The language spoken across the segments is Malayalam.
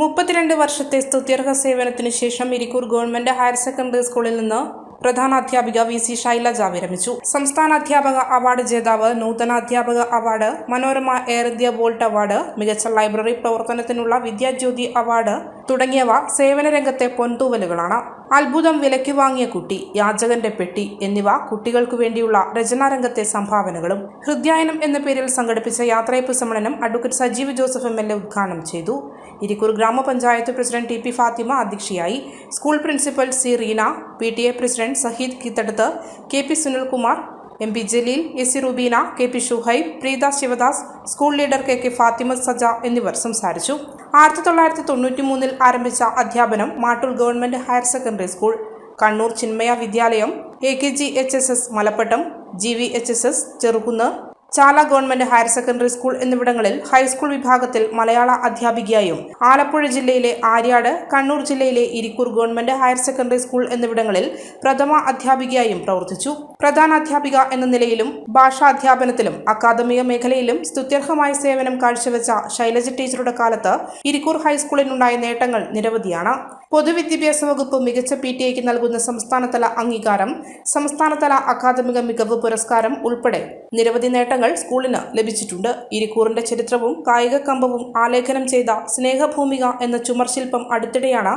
മുപ്പത്തിരണ്ട് വർഷത്തെ സ്തുത്യർഹ സേവനത്തിന് ശേഷം ഇരിക്കൂർ ഗവൺമെന്റ് ഹയർ സെക്കൻഡറി സ്കൂളിൽ നിന്ന് പ്രധാന അധ്യാപിക വി സി ശൈലജ വിരമിച്ചു. സംസ്ഥാന അധ്യാപക അവാർഡ് ജേതാവ് നൂതന അധ്യാപക award Manorama Air India volt award മികച്ച ലൈബ്രറി പ്രവർത്തനത്തിനുള്ള വിദ്യാജ്യോതി അവാർഡ് തുടങ്ങിയവ സേവന രംഗത്തെ പൊൻതൂവലുകളാണ്. അത്ഭുതം വിലയ്ക്ക് വാങ്ങിയ കുട്ടി യാചകന്റെ പെട്ടി എന്നിവ കുട്ടികൾക്കു വേണ്ടിയുള്ള രചനാരംഗത്തെ സംഭാവനകളും ഹൃദ്യായനം എന്ന പേരിൽ സംഘടിപ്പിച്ച യാത്രയപ്പ് സമ്മേളനം advocate Sajeev Joseph M L A ഉദ്ഘാടനം ചെയ്തു. ഇരിക്കൂർ ഗ്രാമപഞ്ചായത്ത് പ്രസിഡന്റ് ടി പി ഫാത്തിമ അധ്യക്ഷയായി school principal C Reena P T A president Saheed Kithadath K P Sunilkumar M P Jaleel S C Rubeena K P Shuhaib Preetha Sivadas school leader K K Fathima Saja എന്നിവർ സംസാരിച്ചു. ആയിരത്തി തൊള്ളായിരത്തി തൊണ്ണൂറ്റി മൂന്നിൽ ആരംഭിച്ച അധ്യാപനം Mattool government higher secondary school. Kannur Chinmaya Vidyalayam A K G H S S Malappattam G V H S S Cherukunnu Chala government higher secondary school എന്നിവിടങ്ങളിൽ ഹൈസ്കൂൾ വിഭാഗത്തിൽ മലയാള അധ്യാപികയായും ആലപ്പുഴ ജില്ലയിലെ ആര്യാട് കണ്ണൂർ ജില്ലയിലെ Irikkur government higher secondary school എന്നിവിടങ്ങളിൽ പ്രഥമ അധ്യാപികയായും പ്രവർത്തിച്ചു. പ്രധാന അധ്യാപിക എന്ന നിലയിലും ഭാഷാ അധ്യാപനത്തിലും അക്കാദമിക മേഖലയിലും സ്തുത്യർഹമായ സേവനം കാഴ്ചവെച്ച ശൈലജ ടീച്ചറുടെ കാലത്ത് ഇരിക്കൂർ ഹൈസ്കൂളിനുണ്ടായ നേട്ടങ്ങൾ നിരവധിയാണ്. പൊതുവിദ്യാഭ്യാസ വകുപ്പ് മികച്ച പി ടി ഐക്ക് നൽകുന്ന സംസ്ഥാനതല അംഗീകാരം സംസ്ഥാനതല അക്കാദമിക മികവ് പുരസ്കാരം ഉൾപ്പെടെ നിരവധി നേട്ടങ്ങൾ സ്കൂളിന് ലഭിച്ചിട്ടുണ്ട്. ഇരിക്കൂറിന്റെ ചരിത്രവും കായിക കമ്പവും ആലേഖനം ചെയ്ത സ്നേഹഭൂമിക എന്ന ചുമർശില്പം അടുത്തിടെയാണ്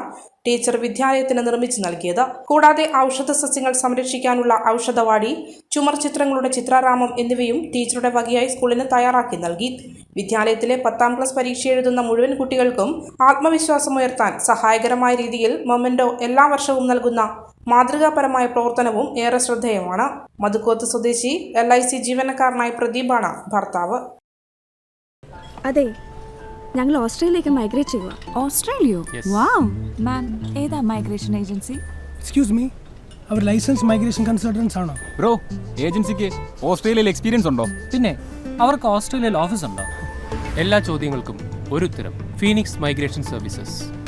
ടീച്ചർ വിദ്യാലയത്തിന് നിർമ്മിച്ചു നൽകിയത്. കൂടാതെ ഔഷധ സസ്യങ്ങൾ സംരക്ഷിക്കാനുള്ള ഔഷധവാടി ചുമർ ചിത്രങ്ങളുടെ ചിത്രാരാമം എന്നിവയും ടീച്ചറുടെ വകയായി സ്കൂളിന് തയ്യാറാക്കി നൽകി. വിദ്യാലയത്തിലെ പത്താം ക്ലാസ് പരീക്ഷ എഴുതുന്ന മുഴുവൻ കുട്ടികൾക്കും ആത്മവിശ്വാസമുയർത്താൻ സഹായകരമായ രീതിയിൽ മൊമെന്റോ എല്ലാ വർഷവും നൽകുന്ന മാതൃകാപരമായ പ്രവർത്തനവും ഏറെ ശ്രദ്ധേയമാണ്. മധുക്കോത്ത് സ്വദേശി എൽ ഐ സി ജീവനക്കാരനായ പ്രദീപാണ് ഭർത്താവ്. അതെ ഞങ്ങൾ ഓസ്ട്രേലിയയിലേക്ക് മൈഗ്രേറ്റ് ചെയ്യുക ഓസ്ട്രേലിയോ? വാവ്. മാം ഏതാ മൈഗ്രേഷൻ ഏജൻസി? എക്സ്ക്യൂസ് മീ അവർ ലൈസൻസ് മൈഗ്രേഷൻ കൺസൾട്ടൻസ് ആണോ? ബ്രോ ഏജൻസിക്ക് ഓസ്ട്രേലിയയിൽ എക്സ്പീരിയൻസ് ഉണ്ടോ? പിന്നെ അവർക്ക് ഓസ്ട്രേലിയയിൽ ഓഫീസ് ഉണ്ടോ? എല്ലാ ചോദ്യങ്ങൾക്കും ഒരു ഉത്തരം Phoenix migration services